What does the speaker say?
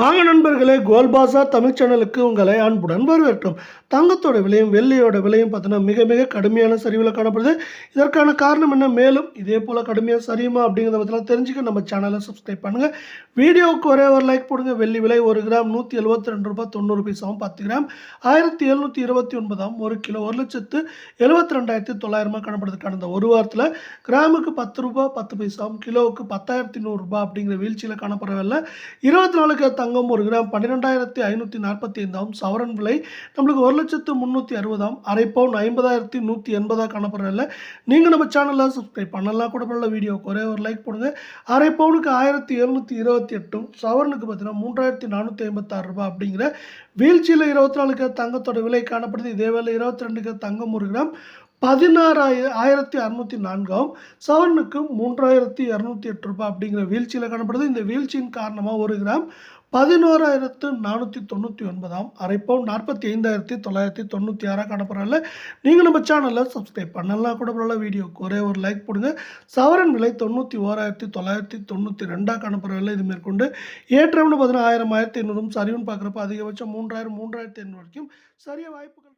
வாங்க நண்பர்களே கோல்பாசா தமிழ் சேனலுக்கு உங்களை அன்புடன் வரவேற்கிறோம். தங்கத்தோட விலையும் வெள்ளியோட விலையும் பார்த்தீங்கன்னா மிக மிக கடுமையான சரிவில் காணப்படுது. இதற்கான காரணம் என்ன? மேலும் இதே போல் கடுமையாக சரியுமா அப்படிங்கிறத பற்றிலாம் தெரிஞ்சுக்க நம்ம சேனலை சப்ஸ்கிரைப் பண்ணுங்கள் வீடியோவுக்கு ஒரே ஒரு லைக் போடுங்க. வெள்ளி விலை ஒரு கிராம் நூற்றி எழுபத்தி ரெண்டு ரூபாய் தொண்ணூறு பைசாவும் பத்து கிராம். ஆயிரத்தி எழுநூற்றி இருபத்தி ஒன்பதாம் ஒரு கிலோ ஒரு லட்சத்து எழுபத்தி ரெண்டாயிரத்தி தொள்ளாயிரமா காணப்படுது கடந்த ஒரு வாரத்தில் கிராமுக்கு பத்து ரூபாய் பத்து பைசாவும் கிலோவுக்கு பத்தாயிரத்தி நூறுரூபா அப்படிங்கிற வீழ்ச்சியில் காணப்படவில்லை இருபத்தி நாலுக்கு தங்கம் ஒரு கிராம் பன்னிரெண்டாயிரத்தி ஐநூற்றி நாற்பத்தி ஐந்தாம் சவரன் விலை நம்மளுக்கு ஒரு லட்சத்து முந்நூற்றி அறுபதாம் அரை பவுன் ஐம்பதாயிரத்தி நூற்றி எண்பதாக காணப்படுறதில்ல நீங்கள் நம்ம சேனலில் சப்ஸ்கிரைப் பண்ணலாம். கூட பண்ணல வீடியோக்கு ஒரே ஒரு லைக் போடுங்க. அரை பவுனுக்கு ஆயிரத்தி எழுநூற்றி இருபத்தி எட்டும் சவரனுக்கு பார்த்தீங்கன்னா மூன்றாயிரத்தி நானூற்றி ஐம்பத்தாறு ரூபாய் அப்படிங்கிற வீழ்ச்சியில் இருபத்தி நாலுக்கு தங்கத்தோட விலை காணப்படுது. இதே வேலை இருபத்தி ரெண்டுக்கு தங்கம் ஒரு கிராம் பதினாறாயிர ஆயிரத்தி அறநூற்றி நான்காம் சவரனுக்கு மூன்றாயிரத்தி இரநூத்தி எட்டு ரூபாய் அப்படிங்கிற வீழ்ச்சியில் காணப்படுது. இந்த வீழ்ச்சியின் காரணமாக ஒரு கிராம் பதினோராயிரத்து நானூற்றி தொண்ணூற்றி ஒன்பதாம் அரைப்போம் நாற்பத்தி ஐந்தாயிரத்தி தொள்ளாயிரத்தி தொண்ணூற்றி ஆறாக காணப்படுறதில்ல நீங்கள் நம்ம சேனலில் சப்ஸ்கிரைப் பண்ணலாம் கூட பரவாயில்ல வீடியோக்கு ஒரே ஒரு லைக் போடுங்க. சவரன் விலை தொண்ணூற்றி ஓராயிரத்தி தொள்ளாயிரத்தி தொண்ணூற்றி ரெண்டாக காணப்படுறதில்ல இது மேற்கொண்டு ஏற்றம்னு பார்த்தீங்கன்னா ஆயிரம் ஆயிரத்தி ஐநூறும் சரிவுன்னு பார்க்குறப்ப அதிகபட்சம் மூன்றாயிரம் மூன்றாயிரத்தி ஐநூறு வரைக்கும் சரிய வாய்ப்புகள்